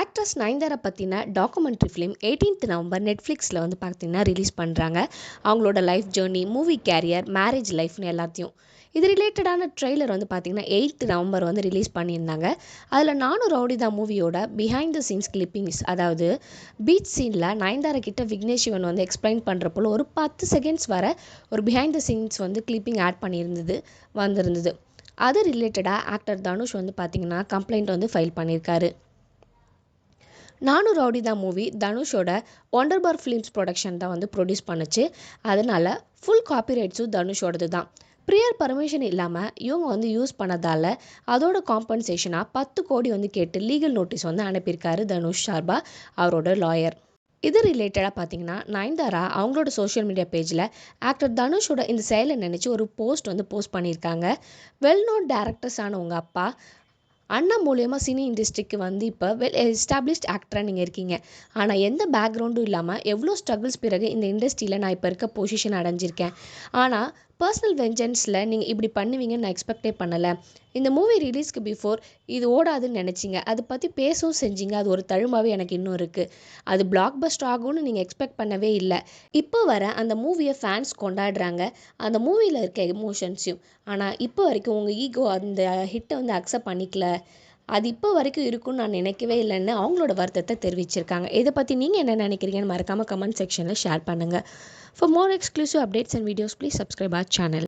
Actress Nayanthara பற்றின documentary film 18th November நெட்ஃப்ளிக்ஸில் வந்து பார்த்தீங்கன்னா ரிலீஸ் பண்ணுறாங்க அவங்களோட life journey movie career marriage லைஃப்னு எல்லாத்தையும். இது ரிலேட்டடான ட்ரெய்லர் வந்து பார்த்தீங்கன்னா எயித்து நவம்பர் வந்து ரிலீஸ் பண்ணியிருந்தாங்க. அதில் நானும் ரவுடிதா மூவியோட பிஹைண்ட் த சீன்ஸ் கிளிப்பிங்ஸ் அதாவது பீச் சீனில் நயன்தாரா கிட்ட விக்னேஷ் சிவன் வந்து எக்ஸ்பிளைன் பண்ணுறப்போ ஒரு பத்து செகண்ட்ஸ் வர ஒரு பிஹைண்ட் த சீன்ஸ் வந்து கிளிப்பிங் ஆட் பண்ணியிருந்தது வந்திருந்தது. அது ரிலேட்டடாக ஆக்டர் தனுஷ் வந்து பார்த்திங்கன்னா கம்ப்ளைண்ட் வந்து ஃபைல் பண்ணியிருக்காரு. நானும் ரவுடி தான் மூவி தனுஷோட ஒண்டர் பார் ஃபிலிம்ஸ் ப்ரொடக்ஷன் தான் வந்து ப்ரொடியூஸ் பண்ணுச்சு. அதனால் ஃபுல் காப்பிரைட்ஸும் தனுஷோடது தான். ப்ரியர் பர்மிஷன் இல்லாமல் இவங்க வந்து யூஸ் பண்ணதால் அதோட காம்பன்சேஷனாக பத்து கோடி வந்து கேட்டு லீகல் நோட்டீஸ் வந்து அனுப்பியிருக்காரு தனுஷ் சார்பா அவரோட லாயர் இது ரிலேட்டடாக பார்த்தீங்கன்னா நயன்தாரா அவங்களோட சோஷியல் மீடியா பேஜில் ஆக்டர் தனுஷோட இந்த செயலை நினச்சி ஒரு போஸ்ட் வந்து போஸ்ட் பண்ணியிருக்காங்க. வெல் நோன் டேரக்டர்ஸான உங்கள் அப்பா அண்ணா மூலியமாக சினி இண்டஸ்ட்ரிக்கு வந்து இப்போ வெல் எஸ்டாப்ளிஷ்ட் ஆக்டராக நீங்கள் இருக்கீங்க. ஆனால் எந்த பேக்ரவுண்டும் இல்லாமல் எவ்வளோ ஸ்ட்ரகிள்ஸ் பிறகு இந்த இண்டஸ்ட்ரியில் நான் இப்போ இருக்க பொசிஷன் அடைஞ்சிருக்கேன். ஆனால் பர்சனல் வெஞ்சன்ஸில் நீங்கள் இப்படி பண்ணுவீங்கன்னு நான் எக்ஸ்பெக்டே பண்ணலை. இந்த மூவி ரிலீஸ்க்கு பிஃபோர் இது ஓடாதுன்னு நினச்சிங்க. அதை பற்றி பேசவும் செஞ்சீங்க. அது ஒரு தழும்பாகவே எனக்கு இன்னும் இருக்குது அது பிளாக் பஸ்ட் ஆகும்னு நீங்கள் எக்ஸ்பெக்ட் பண்ணவே இல்லை. இப்போ வர அந்த மூவியை ஃபேன்ஸ் கொண்டாடுறாங்க. அந்த மூவியில் இருக்க எமோஷன்ஸையும் ஆனால் இப்போ வரைக்கும் உங்கள் ஈகோ அந்த ஹிட்டை வந்து அக்செப்ட் பண்ணிக்கல. அது இப்போ வரைக்கும் இருக்கும்னு நான் நினைக்கவே இல்லைன்னு அவங்களோட வருத்தத்தை தெரிவிச்சிருக்காங்க. இதை பற்றி நீங்கள் என்ன நினைக்கிறீங்கன்னு மறக்காமல் கமெண்ட் செக்ஷனில் ஷேர் பண்ணுங்கள் for more exclusive updates and videos please subscribe our channel